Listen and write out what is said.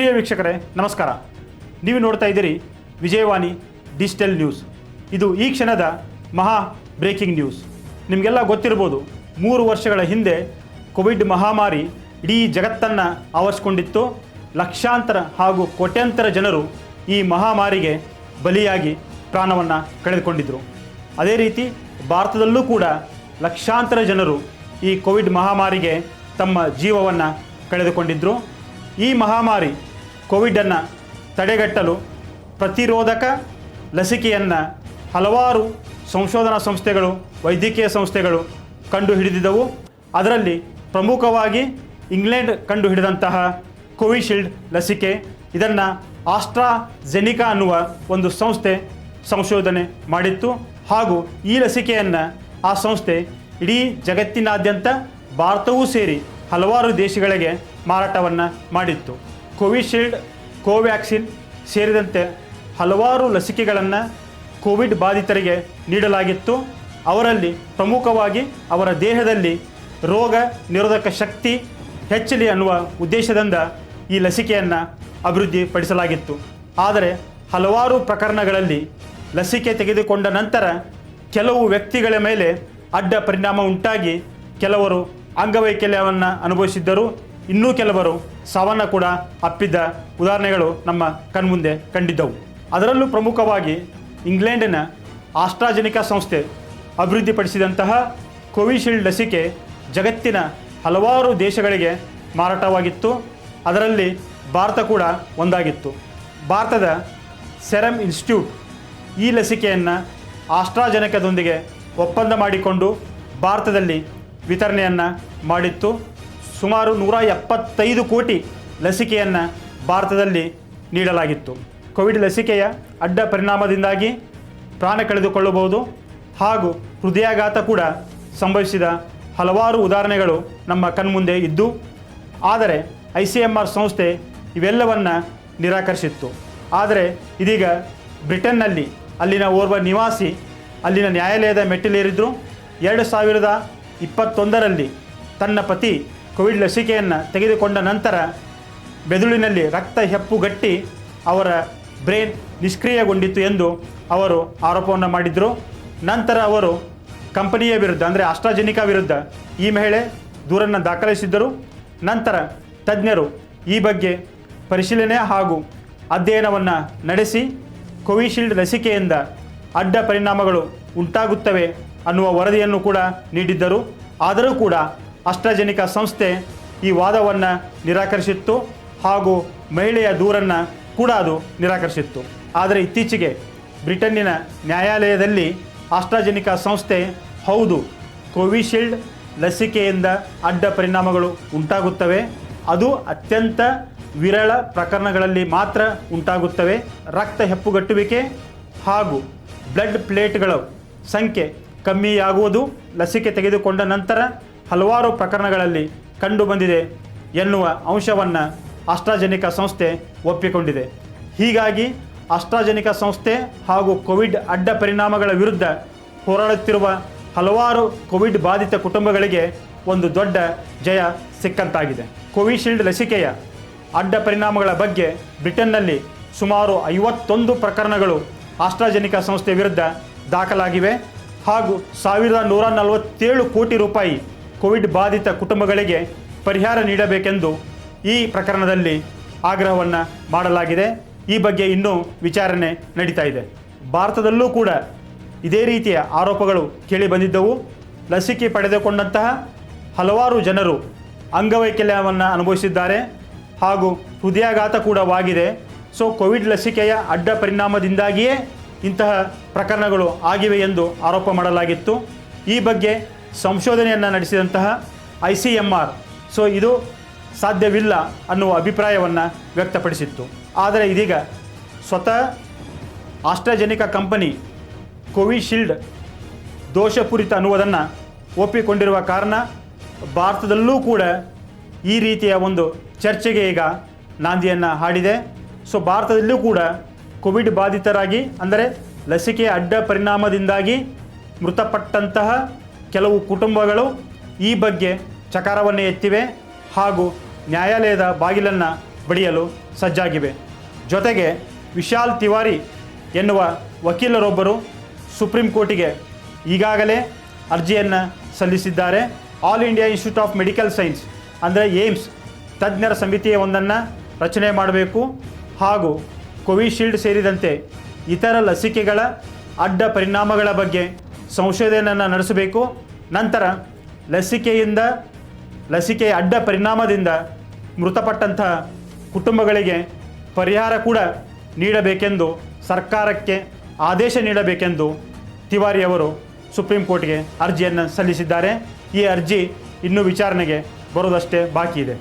ಪ್ರಿಯ ವೀಕ್ಷಕರೇ, ನಮಸ್ಕಾರ. ನೀವು ನೋಡ್ತಾ ಇದ್ದೀರಿ ವಿಜಯವಾಣಿ ಡಿಜಿಟಲ್ ನ್ಯೂಸ್. ಇದು ಈ ಕ್ಷಣದ ಮಹಾ ಬ್ರೇಕಿಂಗ್ ನ್ಯೂಸ್. ನಿಮಗೆಲ್ಲ ಗೊತ್ತಿರ್ಬೋದು, ಮೂರು ವರ್ಷಗಳ ಹಿಂದೆ ಕೋವಿಡ್ ಮಹಾಮಾರಿ ಇಡೀ ಜಗತ್ತನ್ನು ಆವರಿಸಿಕೊಂಡಿತ್ತು. ಲಕ್ಷಾಂತರ ಹಾಗೂ ಕೋಟ್ಯಾಂತರ ಜನರು ಈ ಮಹಾಮಾರಿಗೆ ಬಲಿಯಾಗಿ ಪ್ರಾಣವನ್ನು ಕಳೆದುಕೊಂಡಿದ್ದರು ಅದೇ ರೀತಿ ಭಾರತದಲ್ಲೂ ಕೂಡ ಲಕ್ಷಾಂತರ ಜನರು ಈ ಕೋವಿಡ್ ಮಹಾಮಾರಿಗೆ ತಮ್ಮ ಜೀವವನ್ನು ಕಳೆದುಕೊಂಡಿದ್ದರು ಈ ಮಹಾಮಾರಿ ಕೋವಿಡನ್ನು ತಡೆಗಟ್ಟಲು ಪ್ರತಿರೋಧಕ ಲಸಿಕೆಯನ್ನು ಹಲವಾರು ಸಂಶೋಧನಾ ಸಂಸ್ಥೆಗಳು, ವೈದ್ಯಕೀಯ ಸಂಸ್ಥೆಗಳು ಕಂಡುಹಿಡಿದಿದ್ದವು. ಅದರಲ್ಲಿ ಪ್ರಮುಖವಾಗಿ ಇಂಗ್ಲೆಂಡ್ ಕಂಡುಹಿಡಿದಂತಹ ಕೋವಿಶೀಲ್ಡ್ ಲಸಿಕೆ. ಇದನ್ನು ಆಸ್ಟ್ರಾಜೆನಿಕಾ ಅನ್ನುವ ಒಂದು ಸಂಸ್ಥೆ ಸಂಶೋಧನೆ ಮಾಡಿತ್ತು. ಹಾಗೂ ಈ ಲಸಿಕೆಯನ್ನು ಆ ಸಂಸ್ಥೆ ಇಡೀ ಜಗತ್ತಿನಾದ್ಯಂತ ಭಾರತವೂ ಸೇರಿ ಹಲವಾರು ದೇಶಗಳಿಗೆ ಮಾರಾಟವನ್ನು ಮಾಡಿತ್ತು. ಕೋವಿಶೀಲ್ಡ್, ಕೋವ್ಯಾಕ್ಸಿನ್ ಸೇರಿದಂತೆ ಹಲವಾರು ಲಸಿಕೆಗಳನ್ನು ಕೋವಿಡ್ ಬಾಧಿತರಿಗೆ ನೀಡಲಾಗಿತ್ತು. ಅವರಲ್ಲಿ ಪ್ರಮುಖವಾಗಿ ಅವರ ದೇಹದಲ್ಲಿ ರೋಗ ನಿರೋಧಕ ಶಕ್ತಿ ಹೆಚ್ಚಲಿ ಅನ್ನುವ ಉದ್ದೇಶದಿಂದ ಈ ಲಸಿಕೆಯನ್ನು ಅಭಿವೃದ್ಧಿಪಡಿಸಲಾಗಿತ್ತು. ಆದರೆ ಹಲವಾರು ಪ್ರಕರಣಗಳಲ್ಲಿ ಲಸಿಕೆ ತೆಗೆದುಕೊಂಡ ನಂತರ ಕೆಲವು ವ್ಯಕ್ತಿಗಳ ಮೇಲೆ ಅಡ್ಡ ಪರಿಣಾಮ ಉಂಟಾಗಿ ಕೆಲವರು ಅಂಗವೈಕಲ್ಯವನ್ನು ಅನುಭವಿಸಿದ್ದರು. ಇನ್ನೂ ಕೆಲವರು ಸಾವನ್ನ ಕೂಡ ಅಪ್ಪಿದ್ದ ಉದಾಹರಣೆಗಳು ನಮ್ಮ ಕಣ್ಮುಂದೆ ಕಂಡಿದ್ದವು. ಅದರಲ್ಲೂ ಪ್ರಮುಖವಾಗಿ ಇಂಗ್ಲೆಂಡಿನ ಆಸ್ಟ್ರಾಜೆನಿಕಾ ಸಂಸ್ಥೆ ಅಭಿವೃದ್ಧಿಪಡಿಸಿದಂತಹ ಕೋವಿಶೀಲ್ಡ್ ಲಸಿಕೆ ಜಗತ್ತಿನ ಹಲವಾರು ದೇಶಗಳಿಗೆ ಮಾರಾಟವಾಗಿತ್ತು. ಅದರಲ್ಲಿ ಭಾರತ ಕೂಡ ಒಂದಾಗಿತ್ತು. ಭಾರತದ ಸೆರಮ್ ಇನ್ಸ್ಟಿಟ್ಯೂಟ್ ಈ ಲಸಿಕೆಯನ್ನು ಆಸ್ಟ್ರಾಜೆನಿಕಾದೊಂದಿಗೆ ಒಪ್ಪಂದ ಮಾಡಿಕೊಂಡು ಭಾರತದಲ್ಲಿ ವಿತರಣೆಯನ್ನು ಮಾಡಿತ್ತು. ಸುಮಾರು ನೂರ ಎಪ್ಪತ್ತೈದು ಕೋಟಿ ಲಸಿಕೆಯನ್ನು ಭಾರತದಲ್ಲಿ ನೀಡಲಾಗಿತ್ತು. ಕೋವಿಡ್ ಲಸಿಕೆಯ ಅಡ್ಡ ಪರಿಣಾಮದಿಂದಾಗಿ ಪ್ರಾಣ ಕಳೆದುಕೊಳ್ಳಬಹುದು ಹಾಗೂ ಹೃದಯಾಘಾತ ಕೂಡ ಸಂಭವಿಸಿದ ಹಲವಾರು ಉದಾಹರಣೆಗಳು ನಮ್ಮ ಕಣ್ಮುಂದೆ ಇದ್ದು, ಆದರೆ ಐ ಸಿ ಎಂ ಆರ್ ಸಂಸ್ಥೆ ಇವೆಲ್ಲವನ್ನು ನಿರಾಕರಿಸಿತ್ತು. ಆದರೆ ಇದೀಗ ಬ್ರಿಟನ್ನಲ್ಲಿ ಅಲ್ಲಿನ ಓರ್ವ ನಿವಾಸಿ ಅಲ್ಲಿನ ನ್ಯಾಯಾಲಯದ ಮೆಟ್ಟಿಲೇರಿದ್ರು. ಎರಡು ಸಾವಿರದ ಇಪ್ಪತ್ತೊಂದರಲ್ಲಿ ತನ್ನ ಪತಿ ಕೋವಿಡ್ ಲಸಿಕೆಯನ್ನು ತೆಗೆದುಕೊಂಡ ನಂತರ ಬೆದುಳಿನಲ್ಲಿ ರಕ್ತ ಹೆಪ್ಪುಗಟ್ಟಿ ಅವರ ಬ್ರೈನ್ ನಿಷ್ಕ್ರಿಯಗೊಂಡಿತ್ತು ಎಂದು ಅವರು ಆರೋಪವನ್ನು ಮಾಡಿದರು. ನಂತರ ಅವರು ಕಂಪನಿಯ ವಿರುದ್ಧ, ಅಂದರೆ ಆಸ್ಟ್ರಾಜೆನಿಕಾ ವಿರುದ್ಧ ಈ ಮಹಿಳೆ ದೂರನ್ನು ದಾಖಲಿಸಿದ್ದರು. ನಂತರ ತಜ್ಞರು ಈ ಬಗ್ಗೆ ಪರಿಶೀಲನೆ ಹಾಗೂ ಅಧ್ಯಯನವನ್ನು ನಡೆಸಿ ಕೋವಿಶೀಲ್ಡ್ ಲಸಿಕೆಯಿಂದ ಅಡ್ಡ ಪರಿಣಾಮಗಳು ಉಂಟಾಗುತ್ತವೆ ಅನ್ನುವ ವರದಿಯನ್ನು ಕೂಡ ನೀಡಿದ್ದರು. ಆದರೂ ಕೂಡ ಅಸ್ಟ್ರಾಜೆನಿಕಾ ಸಂಸ್ಥೆ ಈ ವಾದವನ್ನು ನಿರಾಕರಿಸಿತ್ತು ಹಾಗೂ ಮಹಿಳೆಯ ದೂರನ್ನು ಕೂಡ ಅದು ನಿರಾಕರಿಸಿತ್ತು. ಆದರೆ ಇತ್ತೀಚೆಗೆ ಬ್ರಿಟನ್ನಿನ ನ್ಯಾಯಾಲಯದಲ್ಲಿ ಆಸ್ಟ್ರಾಜೆನಿಕಾ ಸಂಸ್ಥೆ ಹೌದು, ಕೋವಿಶೀಲ್ಡ್ ಲಸಿಕೆಯಿಂದ ಅಡ್ಡ ಪರಿಣಾಮಗಳು ಉಂಟಾಗುತ್ತವೆ. ಅದು ಅತ್ಯಂತ ವಿರಳ ಪ್ರಕರಣಗಳಲ್ಲಿ ಮಾತ್ರ ಉಂಟಾಗುತ್ತವೆ. ರಕ್ತ ಹೆಪ್ಪುಗಟ್ಟುವಿಕೆ ಹಾಗೂ ಬ್ಲಡ್ ಪ್ಲೇಟ್ಗಳ ಸಂಖ್ಯೆ ಕಮ್ಮಿಯಾಗುವುದು ಲಸಿಕೆ ತೆಗೆದುಕೊಂಡ ನಂತರ ಹಲವಾರು ಪ್ರಕರಣಗಳಲ್ಲಿ ಕಂಡುಬಂದಿದೆ ಎನ್ನುವ ಅಂಶವನ್ನು ಆಸ್ಟ್ರಾಜೆನಿಕಾ ಸಂಸ್ಥೆ ಒಪ್ಪಿಕೊಂಡಿದೆ. ಹೀಗಾಗಿ ಆಸ್ಟ್ರಾಜೆನಿಕಾ ಸಂಸ್ಥೆ ಹಾಗೂ ಕೋವಿಡ್ ಅಡ್ಡ ಪರಿಣಾಮಗಳ ವಿರುದ್ಧ ಹೋರಾಡುತ್ತಿರುವ ಹಲವಾರು ಕೋವಿಡ್ ಬಾಧಿತ ಕುಟುಂಬಗಳಿಗೆ ಒಂದು ದೊಡ್ಡ ಜಯ ಸಿಕ್ಕಂತಾಗಿದೆ. ಕೋವಿಶೀಲ್ಡ್ ಲಸಿಕೆಯ ಅಡ್ಡ ಪರಿಣಾಮಗಳ ಬಗ್ಗೆ ಬ್ರಿಟನ್ನಲ್ಲಿ ಸುಮಾರು ಐವತ್ತೊಂದು ಪ್ರಕರಣಗಳು ಆಸ್ಟ್ರಾಜೆನಿಕಾ ಸಂಸ್ಥೆ ವಿರುದ್ಧ ದಾಖಲಾಗಿವೆ ಹಾಗೂ ಸಾವಿರದ ನೂರ ನಲವತ್ತೇಳು ಕೋಟಿ ರೂಪಾಯಿ ಕೋವಿಡ್ ಬಾಧಿತ ಕುಟುಂಬಗಳಿಗೆ ಪರಿಹಾರ ನೀಡಬೇಕೆಂದು ಈ ಪ್ರಕರಣದಲ್ಲಿ ಆಗ್ರಹವನ್ನು ಮಾಡಲಾಗಿದೆ. ಈ ಬಗ್ಗೆ ಇನ್ನೂ ವಿಚಾರಣೆ ನಡೀತಾ ಇದೆ. ಭಾರತದಲ್ಲೂ ಕೂಡ ಇದೇ ರೀತಿಯ ಆರೋಪಗಳು ಕೇಳಿ ಬಂದಿದ್ದವು. ಲಸಿಕೆ ಪಡೆದುಕೊಂಡಂತಹ ಹಲವಾರು ಜನರು ಅಂಗವೈಕಲ್ಯವನ್ನು ಅನುಭವಿಸಿದ್ದಾರೆ ಹಾಗೂ ಹೃದಯಾಘಾತ ಕೂಡವಾಗಿದೆ ಸೊ, ಕೋವಿಡ್ ಲಸಿಕೆಯ ಅಡ್ಡ ಪರಿಣಾಮದಿಂದಾಗಿಯೇ ಇಂತಹ ಪ್ರಕರಣಗಳು ಆಗಿವೆ ಎಂದು ಆರೋಪ ಮಾಡಲಾಗಿತ್ತು. ಈ ಬಗ್ಗೆ ಸಂಶೋಧನೆಯನ್ನು ನಡೆಸಿದಂತಹ I C M R. So ಇದು ಸಾಧ್ಯವಿಲ್ಲ ಅನ್ನುವ ಅಭಿಪ್ರಾಯವನ್ನು ವ್ಯಕ್ತಪಡಿಸಿತ್ತು. ಆದರೆ ಇದೀಗ ಸ್ವತಃ ಆಸ್ಟ್ರಾಜೆನಿಕಾ ಕಂಪನಿ ಕೋವಿಶೀಲ್ಡ್ ದೋಷಪೂರಿತ ಅನ್ನುವುದನ್ನು ಒಪ್ಪಿಕೊಂಡಿರುವ ಕಾರಣ ಭಾರತದಲ್ಲೂ ಕೂಡ ಈ ರೀತಿಯ ಒಂದು ಚರ್ಚೆಗೆ ಈಗ ನಾಂದಿಯನ್ನು ಹಾಡಿದೆ. ಸೊ ಭಾರತದಲ್ಲೂ ಕೂಡ ಕೋವಿಡ್ ಬಾಧಿತರಾಗಿ, ಅಂದರೆ ಲಸಿಕೆ ಅಡ್ಡ ಪರಿಣಾಮದಿಂದಾಗಿ ಮೃತಪಟ್ಟಂತಹ ಕೆಲವು ಕುಟುಂಬಗಳು ಈ ಬಗ್ಗೆ ಚಕಾರವನ್ನು ಎತ್ತಿವೆ ಹಾಗೂ ನ್ಯಾಯಾಲಯದ ಬಾಗಿಲನ್ನು ಬಡಿಯಲು ಸಜ್ಜಾಗಿವೆ. ಜೊತೆಗೆ ವಿಶಾಲ್ ತಿವಾರಿ ಎನ್ನುವ ವಕೀಲರೊಬ್ಬರು ಸುಪ್ರೀಂ ಕೋರ್ಟಿಗೆ ಈಗಾಗಲೇ ಅರ್ಜಿಯನ್ನು ಸಲ್ಲಿಸಿದ್ದಾರೆ. All India Institute of Medical Science ಅಂದರೆ ಏಮ್ಸ್ ತಜ್ಞರ ಸಮಿತಿಯ ಒಂದನ್ನು ರಚನೆ ಮಾಡಬೇಕು. ಹಾಗೂ ಕೋವಿಶೀಲ್ಡ್ ಸೇರಿದಂತೆ ಇತರ ಲಸಿಕೆಗಳ ಅಡ್ಡ ಪರಿಣಾಮಗಳ ಬಗ್ಗೆ ಸಂಶೋಧನೆಯನ್ನು ನಡೆಸಬೇಕು. ನಂತರ ಲಸಿಕೆಯಿಂದ ಲಸಿಕೆಯ ಅಡ್ಡ ಪರಿಣಾಮದಿಂದ ಮೃತಪಟ್ಟಂತಹ ಕುಟುಂಬಗಳಿಗೆ ಪರಿಹಾರ ಕೂಡ ನೀಡಬೇಕೆಂದು ಸರ್ಕಾರಕ್ಕೆ ಆದೇಶ ನೀಡಬೇಕೆಂದು ತಿವಾರಿ ಅವರು ಸುಪ್ರೀಂ ಕೋರ್ಟ್ಗೆ ಅರ್ಜಿಯನ್ನು ಸಲ್ಲಿಸಿದ್ದಾರೆ. ಈ ಅರ್ಜಿ ಇನ್ನೂ ವಿಚಾರಣೆಗೆ ಬರೋದಷ್ಟೇ ಬಾಕಿ ಇದೆ.